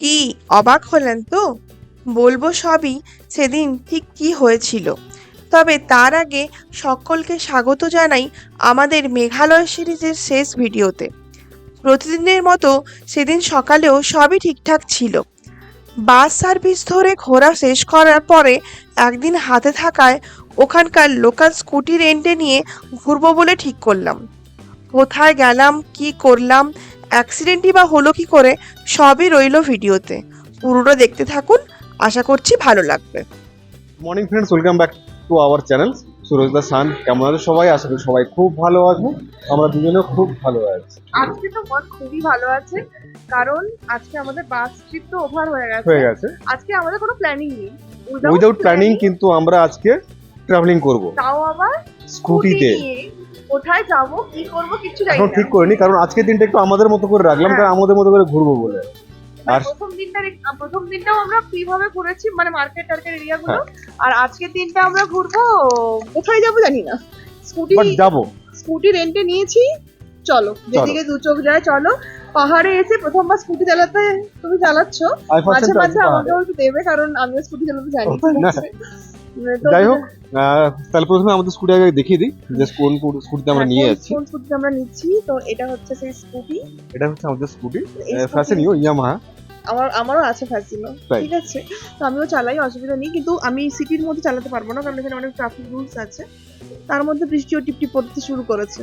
কি, অবাক হলেন তো? বলব সবই সেদিন ঠিক কি হয়েছিল। তবে তার আগে সকলকে স্বাগত জানাই আমাদের মেঘালয় সিরিজের শেষ ভিডিওতে। প্রতিদিনের মতো সেদিন সকালেও সবই ঠিকঠাক ছিল। বাস সার্ভিস ধরে ঘোরা শেষ করার পরে একদিন হাতে থাকায় ওখানকার লোকাল স্কুটি রেন্টে নিয়ে ঘুরবো বলে ঠিক করলাম। কোথায় গেলাম কি করলাম অ্যাক্সিডেন্টই বা হলো কি করে সবই রইল ভিডিওতে। পুরোটা দেখতে থাকুন আশা করছি ভালো লাগবে। Morning friends welcome back to our channel Suraj the sun কেমন আছে সবাই? আশা করি সবাই খুব ভালো আছে। আমরা দুজনেও খুব ভালো আছি। আজকে তো মন খুবই ভালো আছে কারণ আজকে আমাদের বাস ট্রিপ তো ওভার হয়ে গেছে। হয়ে গেছে। আজকে আমাদের কোনো প্ল্যানিং নেই। উইদাউট প্ল্যানিং কিন্তু আমরা আজকে ট্রাভেলিং করব। তাও আবার স্কুটিতে কোথায় যাব কি করব কিছু জানি এখন ঠিক করিনি কারণ আজকের দিনটা একটু আমাদের মতো করে রাখলাম হ্যাঁ। কারণ আমাদের মতো করে ঘুরবো বলে। মানে আর- প্রথম দিনটা প্রথম দিনটাও আমরা ফ্রি ভাবে ঘুরেছি মানে মার্কেট টার্কেট এরিয়া গুলো। হ্যাঁ। আর আজকের দিনটা আমরা ঘুরবো কোথায় যাব জানি না। স্কুটি যাব। স্কুটি রেন্টে নিয়েছি চলো। যেদিকে দু চোখ যায় চলো। পাহাড়ে এসে প্রথমবার স্কুটি চালাতে তুমি চালাচ্ছ। মাঝে মাঝে আমাকেও একটু দেবে কারণ আমিও স্কুটি চালাতে জানি। যাই হোক তাহলে প্রথমে আমাদের স্কুটি আগে দেখিয়ে দিই যে কোন স্কুটিতে আমরা হ্যাঁ, নিয়ে যাচ্ছি। কোন স্কুটিতে আমরা নিচ্ছি? তো এটা হচ্ছে সেই স্কুটি এটা হচ্ছে আমাদের স্কুটি এই ফ্যাশন ইয়ামাহা আমার আমারও আছে ফ্যাসিনো? ঠিক আছে? তো আমিও চালাই অসুবিধা নেই কিন্তু আমি সিটির মধ্যে চালাতে পারব না কারণ এখানে অনেক ট্রাফিক রুলস আছে। তার মধ্যে বৃষ্টিও টিপটিপ পড়তে শুরু করেছে।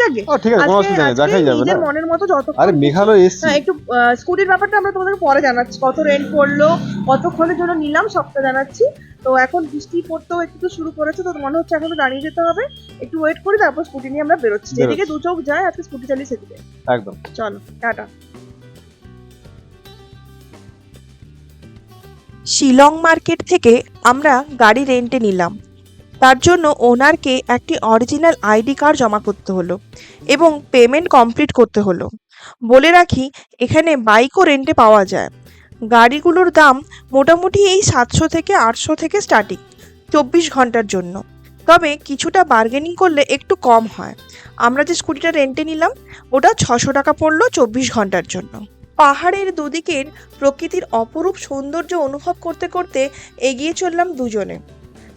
যাকে ঠিক আছে কোনো অসুবিধা নেই দেখাই যাবে না। নিজের মনের মতো যত আরে মেঘালয় এসছি। হ্যাঁ একটু স্কুটির ব্যাপারটা আমরা তোমাদের পরে জানাচ্ছি কত রেন্ট পড়ল কতক্ষণের জন্য নিলাম সবটা জানাচ্ছি। তো এখন বৃষ্টি পড়তেও একটু তো শুরু করেছে তো মনে হচ্ছে এখন তো দাঁড়িয়ে যেতে হবে। একটু ওয়েট করি তারপর স্কুটি নিয়ে আমরা বেরোচ্ছি। যেদিকে দু চোখ যায় আজকে স্কুটি চালিয়ে সেদিকে। একদম। চলো টাটা। শিলং মার্কেট থেকে আমরা গাড়ি রেন্টে নিলাম। তার জন্য ওনারকে একটি অরিজিনাল আইডি কার্ড জমা করতে হলো এবং পেমেন্ট কমপ্লিট করতে হলো। বলে রাখি এখানে বাইকও রেন্টে পাওয়া যায়। গাড়িগুলোর দাম মোটামুটি এই সাতশো থেকে আটশো থেকে স্টার্টিং চব্বিশ ঘণ্টার জন্য। তবে কিছুটা বার্গেনিং করলে একটু কম হয়। আমরা যে স্কুটিটা রেন্টে নিলাম, ওটা ছশো টাকা পড়ল চব্বিশ ঘণ্টার জন্য। পাহাড়ের দুদিকের প্রকৃতির অপরূপ সৌন্দর্য অনুভব করতে করতে এগিয়ে চললাম দুজনে।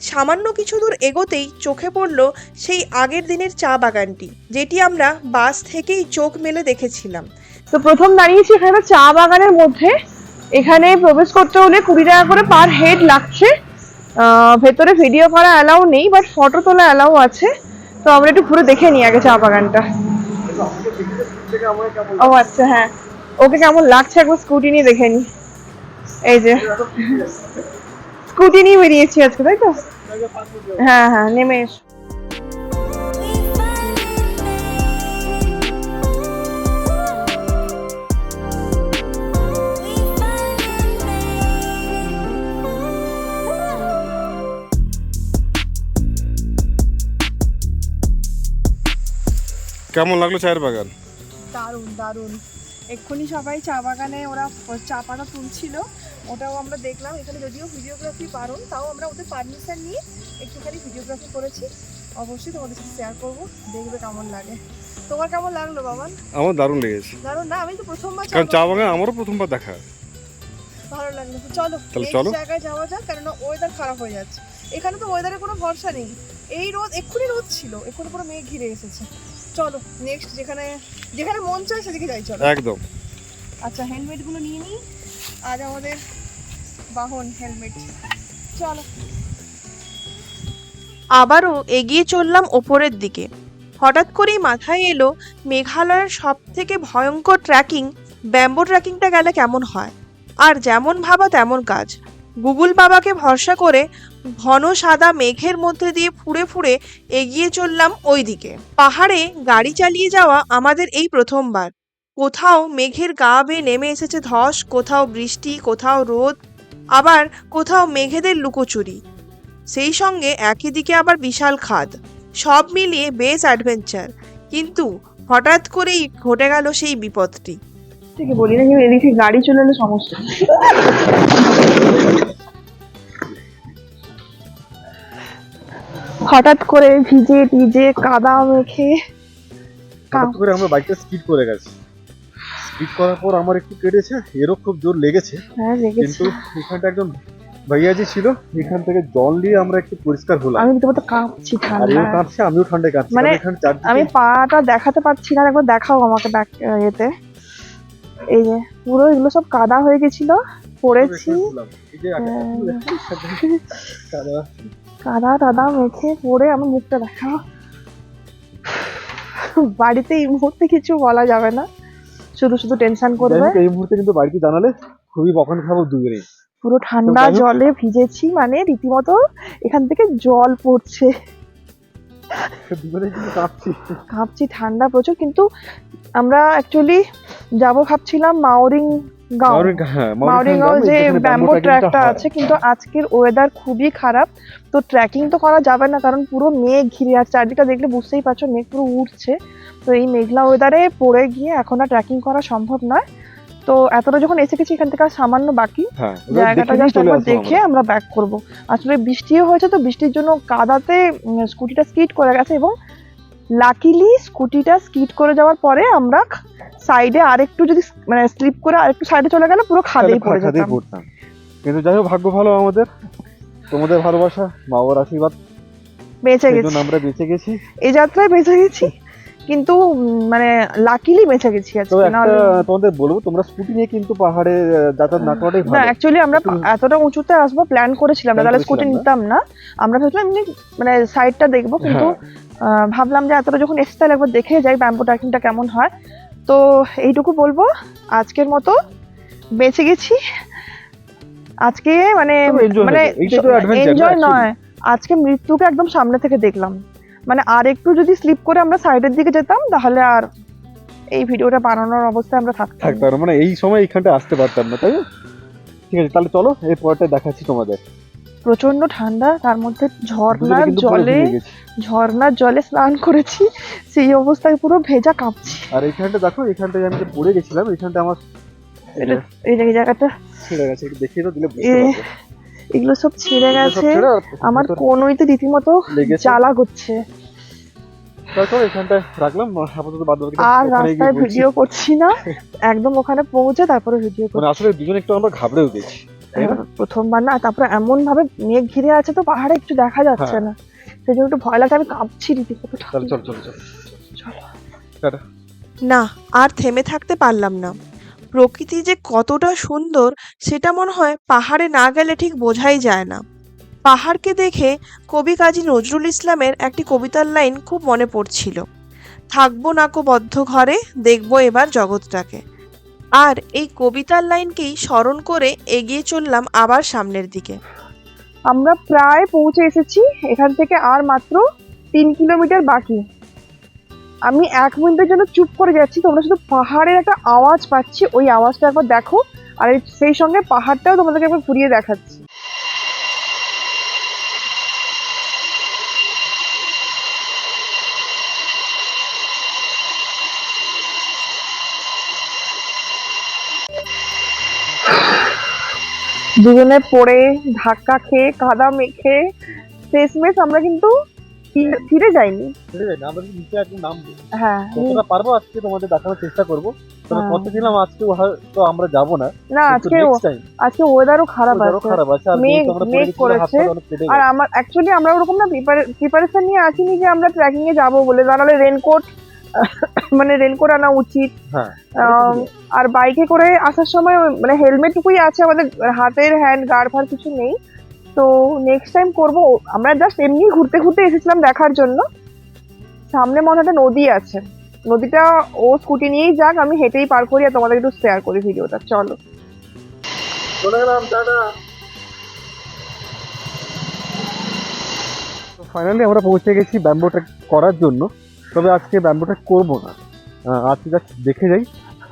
সামান্য কিছু দূর এগোতেই চোখে পড়ল সেই আগের দিনের চা বাগানটি, যেটি আমরা বাস থেকেই চোখ মেলে দেখেছিলাম। তো প্রথম দাঁড়িয়েছি এখানে চা বাগানের মধ্যে। এখানে প্রবেশ করতে হলে কুড়ি টাকা করে পার হেড লাগছে। ভেতরে ভিডিও করা অ্যালাউ নেই বাট ফটো তোলা অ্যালাউ আছে। তো আমরা একটু ঘুরে দেখে নিই আগে চা বাগানটা। ও আচ্ছা হ্যাঁ। ওকে কেমন লাগছে? একবার স্কুটি নিয়ে দেখে নি এই যে। স্কুটি নিয়ে বেরিয়েছি আজকে, তাই তো? হ্যাঁ হ্যাঁ নেমে এসো। কেমন লাগল চায়ের বাগান? দারুণ দারুণ। এক্ষুনি সবাই চা বাগানে ওরা চা পাতা তুলছিল ওটাও আমরা দেখলাম। এখানে যদিও ভিডিওগ্রাফি বারণ তাও আমরা ওদের পারমিশন নিয়ে একটুখানি ভিডিওগ্রাফি করেছি। অবশ্যই তোমাদের সাথে শেয়ার করব দেখবে কেমন লাগে। তোমার কেমন লাগল বাবান? আমার দারুণ লেগেছে। দারুণ না আমি তো প্রথমবার চা কারণ চা বাগান আমারও প্রথমবার দেখা ভালো লাগল। চলো তাহলে চলো। জায়গায় যাওয়া যাক কেননা ওয়েদার খারাপ হয়ে যাচ্ছে। এখানে তো ওয়েদারের কোনো ভরসা নেই। এই রোদ এক্ষুনি রোদ ছিল এক্ষুনি পুরো মেঘ ঘিরে এসেছে। চলো নেক্সট যেখানে যেখানে মন চায় সেদিকে যাই চলো। একদম। আচ্ছা হেলমেটগুলো নিয়ে নিই। আজ আমাদের বাহন হেলমেট চলো। আবারও এগিয়ে চললাম ওপরের দিকে। হঠাৎ করেই মাথায় এলো মেঘালয়ের সব থেকে ভয়ঙ্কর ট্র্যাকিং ব্যাম্বো ট্র্যাকিংটা গেলে কেমন হয়? আর যেমন ভাবা তেমন কাজ। গুগল বাবাকে ভরসা করে ঘন সাদা মেঘের মধ্যে দিয়ে ফুড়ে ফুড়ে এগিয়ে চললাম ওই দিকে পাহাড়ে গাড়ি চালিয়ে যাওয়া আমাদের এই প্রথমবার। কোথাও মেঘের গা বেয়ে নেমে এসেছে ধস, কোথাও বৃষ্টি, কোথাও রোদ, আবার কোথাও মেঘেদের লুকোচুরি। সেই সঙ্গে একই দিকে আবার বিশাল খাদ। সব মিলিয়ে বেশ অ্যাডভেঞ্চার। কিন্তু হঠাৎ করেই ঘটে গেল সেই বিপদটি। থেকে বলি না কিন্তু এদিকে গাড়ি চলে এলে সমস্যা। হঠাৎ করে ভিজে টিজে কাদা মেখে হঠাৎ করে আমরা বাইকটা স্কিড করে গেছি। স্কিড করার পর আমার একটু কেটেছে এরও খুব জোর লেগেছে। হ্যাঁ লেগেছে। কিন্তু এখানটা একদম ভাইয়া যে ছিল এখান থেকে জল দিয়ে আমরা একটু পরিষ্কার হলাম। আমি রীতিমতো কাঁপছি ঠান্ডা কাঁপছে আমিও ঠান্ডায় কাঁপছি মানে আমি পাটা দেখাতে পারছি না একবার দেখাও আমাকে ব্যাক এতে এই যে পুরো এগুলো সব কাদা হয়ে গেছিল পড়েছি। কাদা। টাদা মেখে পড়ে আমার মুখটা দেখাও বাড়িতে এই মুহূর্তে কিছু বলা যাবে না। শুধু শুধু টেনশন করবে। এই মুহূর্তে কিন্তু বাড়িতে জানালে খুবই বকান খাব দুজনেই। পুরো ঠান্ডা জলে ভিজেছি মানে রীতিমতো এখান থেকে জল পড়ছে। কাঁপছি। কাঁপছি ঠান্ডা প্রচুর কিন্তু আমরা অ্যাকচুয়ালি যাব ভাবছিলাম মাওরিং যে ব্যাম্বো ট্র্যাকটা আছে কিন্তু আজকের ওয়েদার খুবই খারাপ তো ট্রেকিং তো করা যাবে না কারণ পুরো মেঘ ঘিরে আর চারদিকটা দেখলে বুঝতেই পারছ মেঘ পুরো উঠছে তো এই মেঘলা ওয়েদারে পড়ে গিয়ে এখন আর ট্রেকিং করা সম্ভব নয়। তো এতটা যখন এসে গেছি এখান থেকে আর সামান্য বাকি হ্যাঁ জায়গাটা জাস্ট একবার দেখে আমরা। ব্যাক করব। আসলে বৃষ্টিও হয়েছে তো বৃষ্টির জন্য কাদাতে স্কুটিটা স্কিড করে গেছে এবং লাকিলি স্কুটিটা স্কিড করে যাওয়ার পরে আমরা সাইডে আরেকটু যদি মানে স্লিপ করে আরেকটু সাইডে চলে গেলে পুরো খাদেই পড়ে যেতাম। পড়তাম। কিন্তু যাই হোক ভাগ্য ভালো আমাদের। তোমাদের ভালোবাসা মা বাবার আশীর্বাদ। বেঁচে গেছি। আমরা বেঁচে গেছি। এই যাত্রায় বেঁচে গেছি। কিন্তু মানে লাকিলি বেঁচে গেছি আজকে তোমাদের বলব তোমরা স্কুটি নিয়ে কিন্তু পাহাড়ে যাতায়াত না করাটাই না ভালো। অ্যাকচুয়ালি আমরা এতটা উঁচুতে আসব প্ল্যান করেছিলাম না তাহলে স্কুটি নিতাম না। আমরা ভেবেছিলাম এমনি মানে সাইডটা দেখব কিন্তু হ্যাঁ আহ, ভাবলাম যে এতটা যখন এসে তাহলে একবার দেখে যাই ব্যাম্বো ট্রেকিংটা কেমন হয়। তো এইটুকু বলব আজকের মতো বেঁচে গেছি। আজকে মানে মানে এনজয় নয়। আজকে মৃত্যুকে একদম সামনে থেকে দেখলাম। মানে আর একটু যদি স্লিপ করে আমরা সাইডের দিকে যেতাম তাহলে আর এই ভিডিওটা বানানোর অবস্থায় আমরা থাকতাম। থাকতে পারো মানে এই সময় এইখানটা আসতে পারতাম না তাই না? ঠিক আছে তাহলে চলো এই পরটা দেখাচ্ছি তোমাদের। প্রচণ্ড ঠান্ডা তার মধ্যে ঝর্ণার জলে ঝর্ণার জলে স্নান করেছি সেই অবস্থায় পুরো ভেজা কাঁপছি। আর এখানটা দেখো এইখানটায় আমি যে পড়ে গেছিলাম এখানটা আমার এই যে এই জায়গাটা। ছেড়ে গেছে একটু দেখিয়ে দাও দিলে বুঝতে পারবে। এগুলো সব ছিঁড়ে গেছে। আমার কোনোইতে রীতিমতো জ্বালা করছে। তারপর এখানটায় রাখলাম আপাতত বাদ বাকি আর রাস্তায় ভিডিও করছি না। একদম ওখানে পৌঁছে তারপরে ভিডিও করছি। মানে আসলে দুজন একটু আমরা ঘাবড়েও গেছি প্রথমবার না তারপরে এমন ভাবে মেঘ ঘিরে আছে তো পাহাড়ে একটু দেখা যাচ্ছে হ্যাঁ। না। সেই জন্য একটু ভয় আমি কাঁপছি রীতিমতো। তাহলে চল চল চল। না আর থেমে থাকতে পারলাম না। প্রকৃতি যে কতটা সুন্দর, সেটা মনে হয় পাহাড়ে না গেলে ঠিক বোঝাই যায় না। পাহাড়কে দেখে কবি কাজী নজরুল ইসলামের একটি কবিতার লাইন খুব মনে পড়ছিল। থাকব নাকো বদ্ধ ঘরে, দেখব এবার জগৎটাকে। আর এই কবিতার লাইনকেই স্মরণ করে এগিয়ে চললাম আবার সামনের দিকে। আমরা প্রায় পৌঁছে এসেছি, এখান থেকে আর মাত্র তিন কিলোমিটার বাকি। আমি এক মিনিটের জন্য চুপ করে যাচ্ছি তোমরা শুধু পাহাড়ের একটা আওয়াজ পাচ্ছি, ওই আওয়াজটা একবার দেখো, আর সেই সঙ্গে পাহাড়টাও তোমাদেরকে একবার ঘুরিয়ে দেখাচ্ছি। দুজনে পড়ে, ধাক্কা খেয়ে, কাদা মেখে, শেষমেশ আমরা কিন্তু ফিরে যাইনি। আমরা নিচে একদম নামবো। হ্যাঁ যতটা পারব আজকে তোমাদের দেখানোর চেষ্টা করব। তবে হ্যাঁ। দিলাম আজকে হয়তো আমরা যাব না। না আজকে আজকে ওয়েদারও খারাপ আছে। খারাপ আছে আর মেঘ- আমরা মেঘ করেছে। আর অ্যাকচুয়ালি আমরা ওরকম না প্রিপারেশন নিয়ে আসিনি যে আমরা ট্রেকিং এ যাব বলে। দাঁড়ালে রেনকোট মানে রেনকোট আনা উচিত। হ্যাঁ আর বাইকে করে আসার সময় মানে হেলমেটটুকুই আছে আমাদের হাতের হ্যান্ড গার্ড ফার কিছু নেই। তো নেক্সট টাইম করব আমরা জাস্ট এমনি ঘুরতে ঘুরতে এসেছিলাম দেখার জন্য। সামনে মনে হয় একটা নদী আছে। নদীটা ও স্কুটি নিয়েই যাক আমি হেঁটেই পার করি আর তোমাদের একটু শেয়ার করি ভিডিওটা চলো। চলে গেলাম টাটা। ফাইনালি আমরা পৌঁছে গেছি ব্যাম্বো ট্রেক করার জন্য তবে আজকে ব্যাম্বো ট্রেক করব না। আজকে জাস্ট দেখে যাই।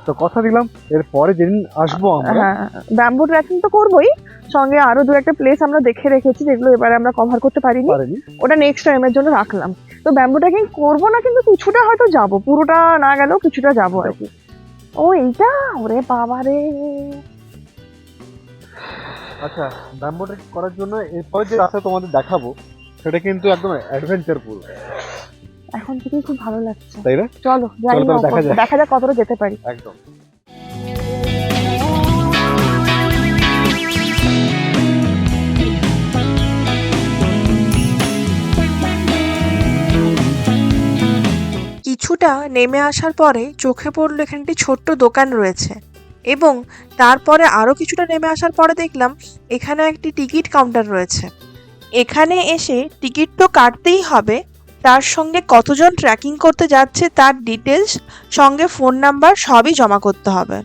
তো কথা দিলাম এর পরে যেদিন আসব আমরা। হ্যাঁ ব্যাম্বু ট্রেকিং তো করবোই সঙ্গে আরও দু একটা প্লেস আমরা দেখে রেখেছি যেগুলো এবারে আমরা কভার করতে পারিনি। পারেনি। ওটা নেক্সট টাইমের জন্য রাখলাম। তো ব্যাম্বু ট্রেকিং করব না কিন্তু কিছুটা হয়তো যাব পুরোটা না গেলেও কিছুটা যাব আর কি। ও এইটা? ওরে বাবা রে। আচ্ছা ব্যাম্বু ট্রেক করার জন্য এরপরে যে রাস্তা তোমাদের দেখাবো সেটা কিন্তু একদম অ্যাডভেঞ্চারফুল এখন থেকেই খুব ভালো লাগছে। তাই না? চলো যাই না দেখা যাক। দেখা যাক কতটা যেতে পারি। একদম। কিছুটা নেমে আসার পরে চোখে পড়ল এখানে একটি ছোট্ট দোকান রয়েছে। এবং তারপরে আরও কিছুটা নেমে আসার পরে দেখলাম এখানে একটি টিকিট কাউন্টার রয়েছে। এখানে এসে টিকিট তো কাটতেই হবে তার সঙ্গে কতজন ট্র্যাকিং করতে যাচ্ছে তার ডিটেলস সঙ্গে ফোন নাম্বার সবই জমা করতে হবে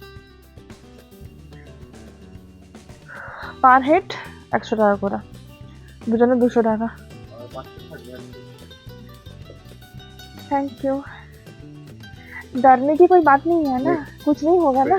পার হেড একশো টাকা করে দুজনে দুশো টাকা थैंक यू डरने की कोई बात नहीं है ना कुछ नहीं होगा ना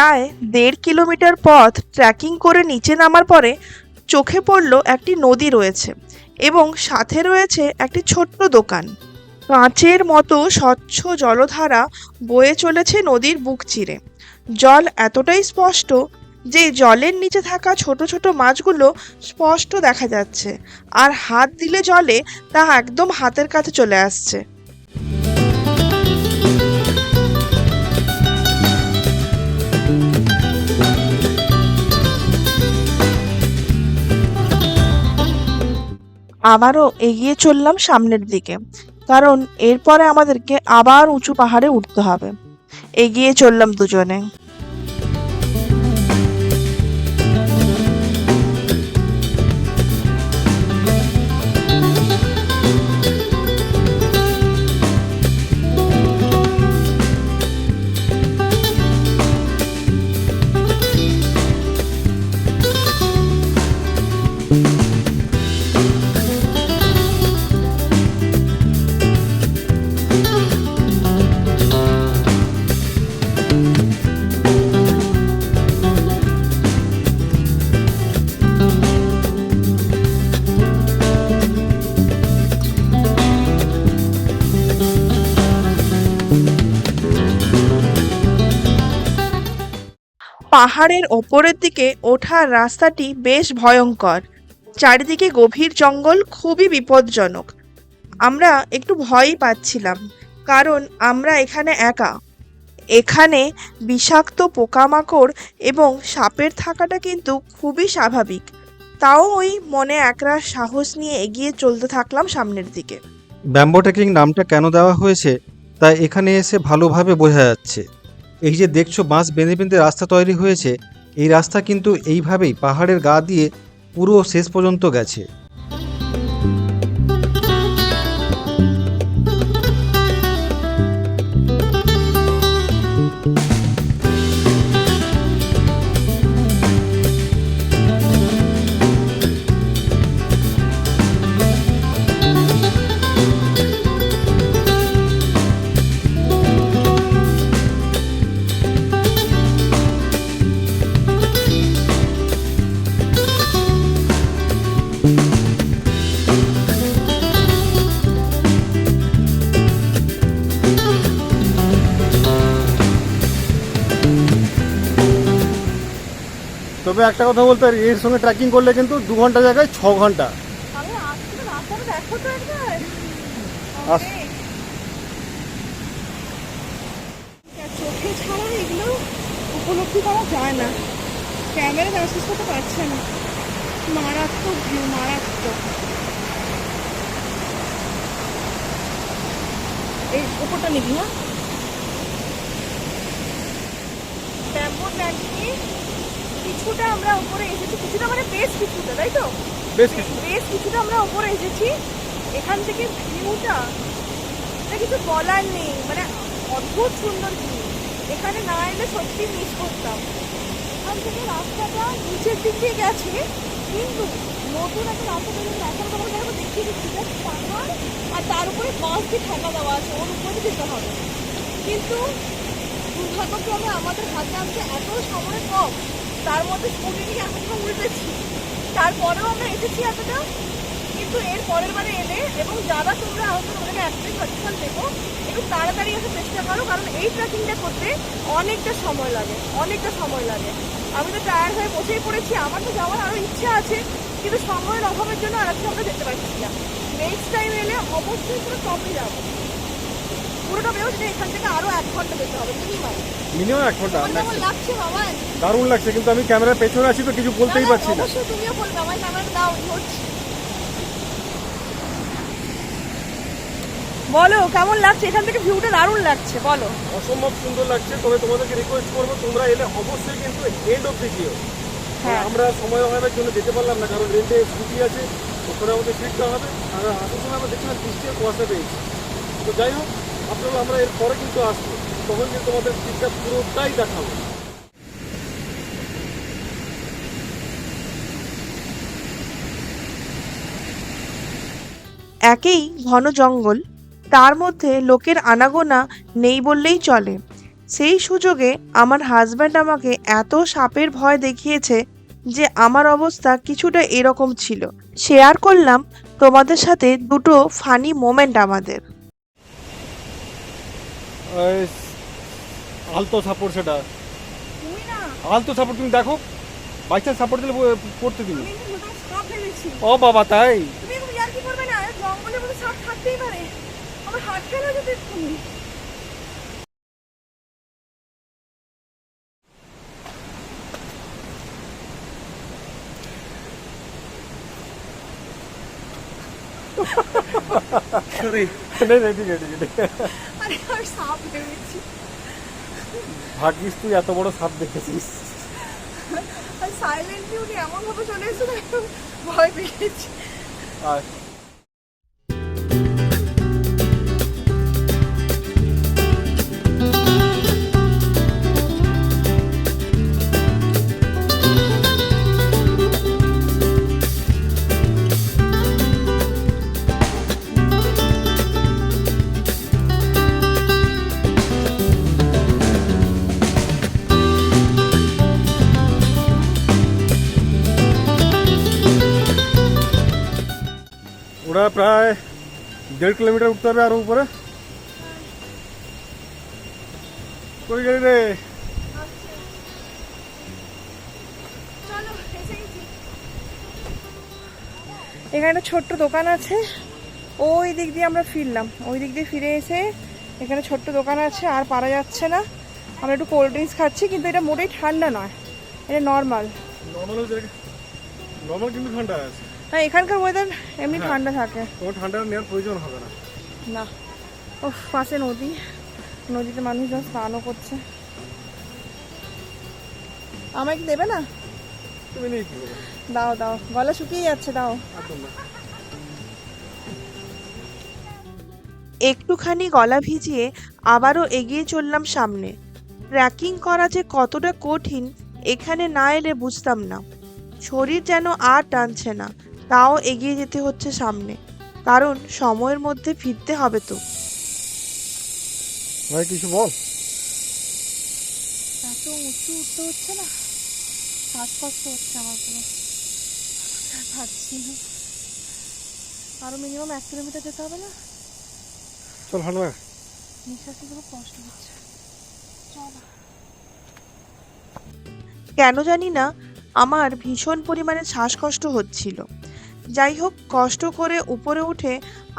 প্রায় দেড় কিলোমিটার পথ ট্রেকিং করে নিচে নামার পরে চোখে পড়ল একটি নদী রয়েছে এবং সাথে রয়েছে একটি ছোট্ট দোকান। কাঁচের মতো স্বচ্ছ জলধারা বয়ে চলেছে নদীর বুক চিরে। জল এতটাই স্পষ্ট যে জলের নিচে থাকা ছোট ছোট মাছগুলো স্পষ্ট দেখা যাচ্ছে, আর হাত দিলে জলে তা একদম হাতের কাছে চলে আসছে। আবারও এগিয়ে চললাম সামনের দিকে, কারণ এরপরে আমাদেরকে আবার উঁচু পাহাড়ে উঠতে হবে। এগিয়ে চললাম দুজনে। পাহাড়ের ওপরের দিকে ওঠার রাস্তাটি বেশ ভয়ঙ্কর। চারিদিকে গভীর জঙ্গল খুবই বিপজ্জনক। আমরা একটু ভয়ই পাচ্ছিলাম, কারণ আমরা এখানে একা। এখানে বিষাক্ত পোকামাকড় এবং সাপের থাকাটা কিন্তু খুবই স্বাভাবিক। তাও ওই মনে একরা সাহস নিয়ে এগিয়ে চলতে থাকলাম সামনের দিকে। ব্যাম্বো ট্রেকিং নামটা কেন দেওয়া হয়েছে, তা এখানে এসে ভালোভাবে বোঝা যাচ্ছে। এই যে দেখছ বাঁশ বেঁধে বেঁধে রাস্তা তৈরি হয়েছে, এই রাস্তা কিন্তু এইভাবেই পাহাড়ের গা দিয়ে পুরো শেষ পর্যন্ত গেছে। তবে একটা কথা বলতে পারি এর সঙ্গে ট্রেকিং করলে কিন্তু দু ঘণ্টা জায়গায় ছ ঘণ্টা। চোখে ছাড়া এগুলো উপলব্ধি করা যায় না। ক্যামেরা ম্যাসেজ করতে পারছে না। মারাত্মক ভিউ মারাত্মক। এই উপরটা নিবি হ্যাঁ? তেমন নাকি কিছুটা আমরা উপরে এসেছি কিছুটা মানে বেশ কিছুটা তাই তো? বেশ বেশ কিছুটা আমরা উপরে এসেছি। এখান থেকে ভিউটা এটা কিছু বলার নেই মানে অদ্ভুত সুন্দর ভিউ এখানে না এলে সত্যি মিস করতাম। এখান থেকে রাস্তাটা নিচের দিক দিয়ে গেছে কিন্তু নতুন একটা রাস্তা তৈরি এখন তোমাকে দেখো দেখিয়ে দিচ্ছি just পাহাড় আর তার উপরে বাস দিয়ে ঠেকা দেওয়া আছে ওর উপরে যেতে হবে। কিন্তু দুর্ভাগ্যক্রমে আমাদের হাতে আছে এত সময় কম। তার মধ্যে স্কুটি নিয়ে এতটা উল্টেছি। তারপরেও আমরা এসেছি এতটা। কিন্তু এর পরের বারে এলে এবং যারা তোমরা হয়তো তোমাদেরকে একটাই সাজেশন দেবো, একটু তাড়াতাড়ি আসার চেষ্টা করো, কারণ এই ট্রেকিংটা করতে অনেকটা সময় লাগে, অনেকটা সময় লাগে। আমি তো টায়ার হয়ে বসেই পড়েছি, আমার তো যাওয়ার আরও ইচ্ছা আছে, কিন্তু সময়ের অভাবের জন্য আর আমরা যেতে পারছি না। নেক্সট টাইম এলে অবশ্যই পুরো টপে যাব পুরোটা বেরোচ্ছে এখান থেকে আরও এক ঘণ্টা যেতে হবে মিনিমাম মিনিমাম এক ঘণ্টা লাগছে বাবা দারুণ লাগছে কিন্তু আমি ক্যামেরার পেছনে আছি তো কিছু বলতেই পারছি না। অবশ্যই তুমিও বলবে আমার ক্যামেরা দাও ধরছি। বলো কেমন লাগছে? এখান থেকে ভিউটা দারুণ লাগছে বলো। অসম্ভব সুন্দর লাগছে তবে তোমাদেরকে রিকোয়েস্ট করব তোমরা এলে অবশ্যই কিন্তু এন্ড অফ দিও হ্যাঁ। আমরা সময় অভাবের জন্য যেতে পারলাম না কারণ রেন্টে ছুটি আছে ওখানে আমাদের ফিরতে হবে। আর আসার সময় আমরা দেখছিলাম বৃষ্টি কুয়াশা পেয়েছি তো যাই হোক আপনারা, আমরা কিন্তু আসব। তখন কিন্তু পুরোটাই দেখাবো। একেই ঘন জঙ্গল, তার মধ্যে লোকের আনাগোনা নেই বললেই চলে। সেই সুযোগে আমার হাজব্যান্ড আমাকে এত সাপের ভয় দেখিয়েছে যে আমার অবস্থা কিছুটা এরকম ছিল। শেয়ার করলাম তোমাদের সাথে দুটো ফানি মোমেন্ট আমাদের। আলতো সাপোর্ট সেটা। আলতো সাপোর্ট তুমি দেখো বাই চান্স সাপোর্ট দিলে পড়তে দিবি। ও বাবা তাই? তুমি ইয়ার্কি করবে না জঙ্গলের মধ্যে সাপ থাকতেই পারে। আমার হাত ফেল যেতে এক্ষুনি নেই নেই ঠিক আছে ঠিক আরে আর সাপ ভেবেছি ভাগ্যিস তুই এত বড় সাপ দেখেছিস। আর সাইলেন্টলি উনি এমন ভাবে চলে এসেছিল একটু ভয় পেয়েছি। গেছি আর ওরা প্রায় দেড় কিলোমিটার উঠতে হবে আরও উপরে। কই গেলি রে? এখানে একটা ছোট্ট দোকান আছে। ওই দিক দিয়ে আমরা ফিরলাম। ওই দিক দিয়ে ফিরে এসে এখানে ছোট্ট দোকান আছে আর পারা যাচ্ছে না। আমরা একটু কোল্ড ড্রিঙ্কস খাচ্ছি কিন্তু এটা মোটেই ঠান্ডা নয় এটা নর্মাল নর্মাল নর্মাল কিন্তু ঠান্ডা আছে। না এখানকার ওয়েদার এমনি হ্যাঁ। ঠান্ডা থাকে। তোমার ঠান্ডা নেওয়ার প্রয়োজন হবে না। না। ও পাশে নদী। নদীতে মানুষজন স্নানও করছে। আমায় কি দেবে না? তুমি নেই দাও দাও। গলা শুকিয়ে যাচ্ছে দাও। একটুখানি গলা ভিজিয়ে আবারও এগিয়ে চললাম সামনে। ট্র্যাকিং করা যে কতটা কঠিন এখানে না এলে বুঝতাম না। শরীর যেন আর টানছে না। তাও এগিয়ে যেতে হচ্ছে সামনে। কারণ সময়ের মধ্যে ফিরতে হবে তো। ভাই কিছু বল? এত উঁচু উঠতে হচ্ছে না। শ্বাসকষ্ট হচ্ছে আমার পুরো পাচ্ছি না। আরও মিনিমাম এক কিলোমিটার যেতে হবে না? চল হাঁটবে নিঃশ্বাসে খুব কষ্ট হচ্ছে। কেন জানি না আমার ভীষণ পরিমাণে শ্বাসকষ্ট হচ্ছিল। যাই হোক কষ্ট করে উপরে উঠে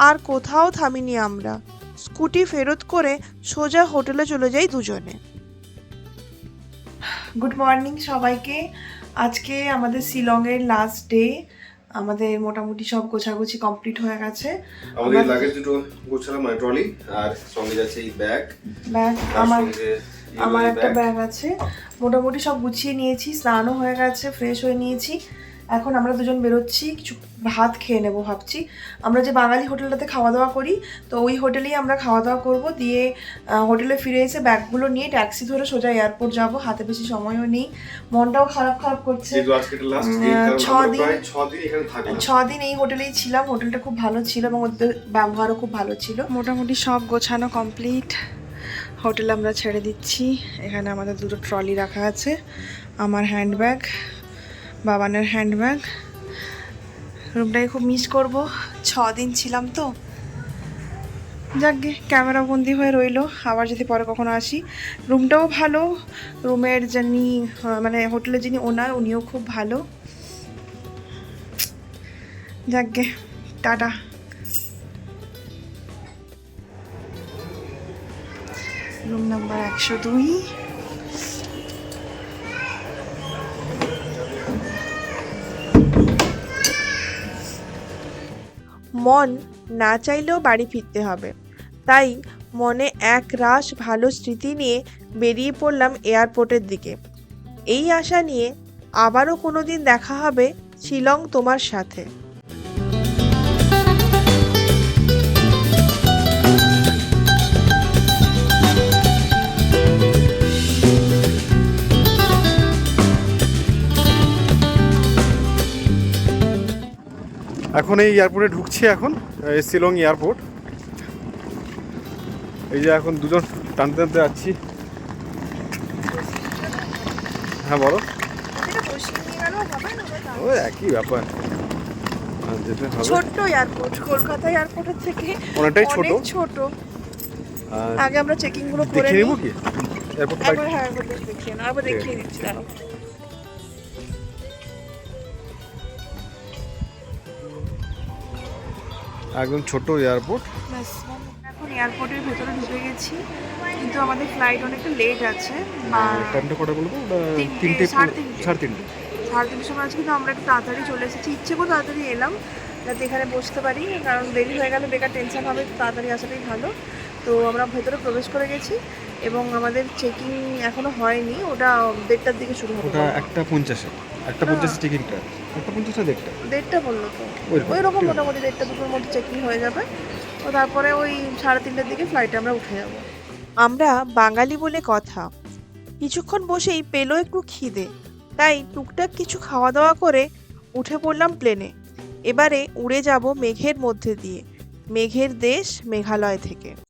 আর কোথাও থামিনি আমরা। স্কুটি ফেরত করে সোজা হোটেলে চলে যাই দুজনে। গুড মর্নিং সবাইকে। আজকে আমাদের শিলংয়ের লাস্ট ডে আমাদের মোটামুটি সব গোছাগুছি কমপ্লিট হয়ে গেছে। আমাদের লাগেজ দুটো গোছালাম মানে ট্রলি আর সঙ্গে যাচ্ছে এই ব্যাগ ব্যাগ আমার আমার একটা ব্যাগ। ব্যাগ আছে। মোটামুটি সব গুছিয়ে নিয়েছি স্নানও হয়ে গেছে ফ্রেশ হয়ে নিয়েছি। এখন আমরা দুজন বেরোচ্ছি কিছু ভাত খেয়ে নেব ভাবছি। আমরা যে বাঙালি হোটেলটাতে খাওয়া দাওয়া করি তো ওই হোটেলেই আমরা খাওয়া দাওয়া করব। দিয়ে হোটেলে ফিরে এসে ব্যাগগুলো নিয়ে ট্যাক্সি ধরে সোজা এয়ারপোর্ট যাব হাতে বেশি সময়ও নেই। মনটাও খারাপ খারাপ করছে। ছ দিন এই হোটেলেই ছিলাম হোটেলটা খুব ভালো ছিল এবং ওদের ব্যবহারও খুব ভালো ছিল। মোটামুটি সব গোছানো কমপ্লিট। হোটেল আমরা ছেড়ে দিচ্ছি। এখানে আমাদের দুটো ট্রলি রাখা আছে আমার হ্যান্ডব্যাগ বাবানের হ্যান্ডব্যাগ রুমটাকে খুব মিস করব। ছ দিন ছিলাম তো। যাকগে ক্যামেরা বন্দি হয়ে রইল। আবার যদি পরে কখনো আসি। রুমটাও ভালো। রুমের যিনি মানে হোটেলের যিনি ওনার উনিও খুব ভালো। যাকগে, টাটা। রুম নাম্বার একশো দুই। মন না চাইলেও বাড়ি ফিরতে হবে। তাই মনে এক রাশ ভালো স্মৃতি নিয়ে বেরিয়ে পড়লাম এয়ারপোর্টের দিকে। এই আশা নিয়ে আবারও কোনো দিন দেখা হবে শিলং তোমার সাথে। এখন এই এয়ারপোর্টে ঢুকছি এখন এই শিলং এয়ারপোর্ট। এই যে এখন দুজন টানতে টানতে যাচ্ছি। হ্যাঁ বলো। ওই একই ব্যাপার। যেতে হবে। ছোট্ট এয়ারপোর্ট কলকাতা এয়ারপোর্টের থেকে অনেকটাই ছোট। ছোট। আগে আমরা চেকিংগুলো করে নেব কি? এয়ারপোর্ট হ্যাঁ দেখিয়ে না আবার দেখিয়ে দিচ্ছি দাঁড়াও। একদম ছোট এয়ারপোর্ট। এখন এয়ারপোর্টের ভেতরে ঢুকে গেছি। কিন্তু আমাদের ফ্লাইট অনেকটা লেট আছে টাইমটা কটা বলব তিনটে সাড়ে তিনটে। সাড়ে তিনটে। সাড়ে তিনটের সময় আছে কিন্তু আমরা একটু তাড়াতাড়ি চলে এসেছি। ইচ্ছে করে তাড়াতাড়ি এলাম যাতে এখানে বসতে পারি কারণ দেরি হয়ে গেলে বেকার টেনশন হবে তাড়াতাড়ি আসাটাই ভালো। তো আমরা ভেতরে প্রবেশ করে গেছি এবং আমাদের চেকিং এখনও হয়নি ওটা দেড়টার দিকে শুরু হবে। ওটা একটা পঞ্চাশে। একটা পঞ্চাশে টিকিটটা একটা পঞ্চাশে দেড়টা। দেড়টা বলল তো। ওইরকম। ওই রকম। মোটামুটি দেড়টা দুটোর মধ্যে চেকিং হয়ে যাবে। তো তারপরে ওই সাড়ে তিনটের দিকে ফ্লাইটে আমরা উঠে যাব। আমরা বাঙালি বলে কথা। কিছুক্ষণ বসেই পেল একটু খিদে। তাই টুকটাক কিছু খাওয়া দাওয়া করে উঠে পড়লাম প্লেনে এবারে উড়ে যাব মেঘের মধ্যে দিয়ে। মেঘের দেশ মেঘালয় থেকে।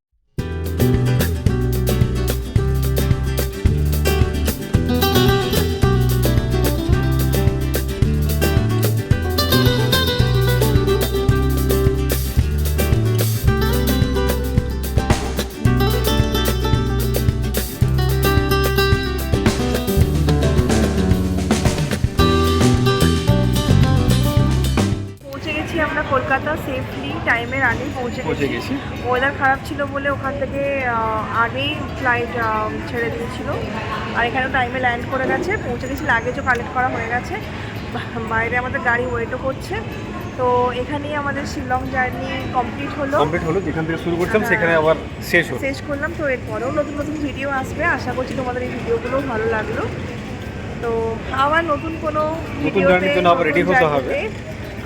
গেছি আমরা কলকাতা সেফলি টাইমের আগে পৌঁছে পৌঁছে গেছি। ওয়েদার খারাপ ছিল বলে ওখান থেকে আগেই ফ্লাইট ছেড়ে দিয়েছিল। আর এখানে টাইমে ল্যান্ড করে গেছে। পৌঁছে গেছি লাগেজও কালেক্ট করা হয়ে গেছে। বাইরে আমাদের গাড়ি ওয়েটও করছে। তো এখানেই আমাদের শিলং জার্নি কমপ্লিট হলো। কমপ্লিট হলো যেখান থেকে শুরু করছিলাম সেখানে আবার শেষ হলো। শেষ করলাম। তো এরপরেও নতুন নতুন ভিডিও আসবে। আশা করছি তোমাদের এই ভিডিওগুলো ভালো লাগল। তো আবার নতুন কোনো ভিডিওতে আবার নতুন হতে হবে।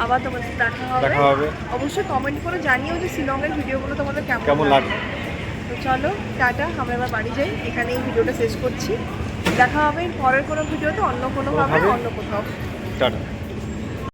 আবার তোমাদের দেখা হবে। দেখা হবে। অবশ্যই কমেন্ট করে জানিও যে শিলংয়ের ভিডিওগুলো তোমাদের কেমন কেমন লাগে। তো চলো টাটা আমরা এবার বাড়ি যাই। এখানেই ভিডিওটা শেষ করছি। দেখা হবে পরের কোনো ভিডিওতে অন্য কোনোভাবে। অন্য কোথাও। টাটা।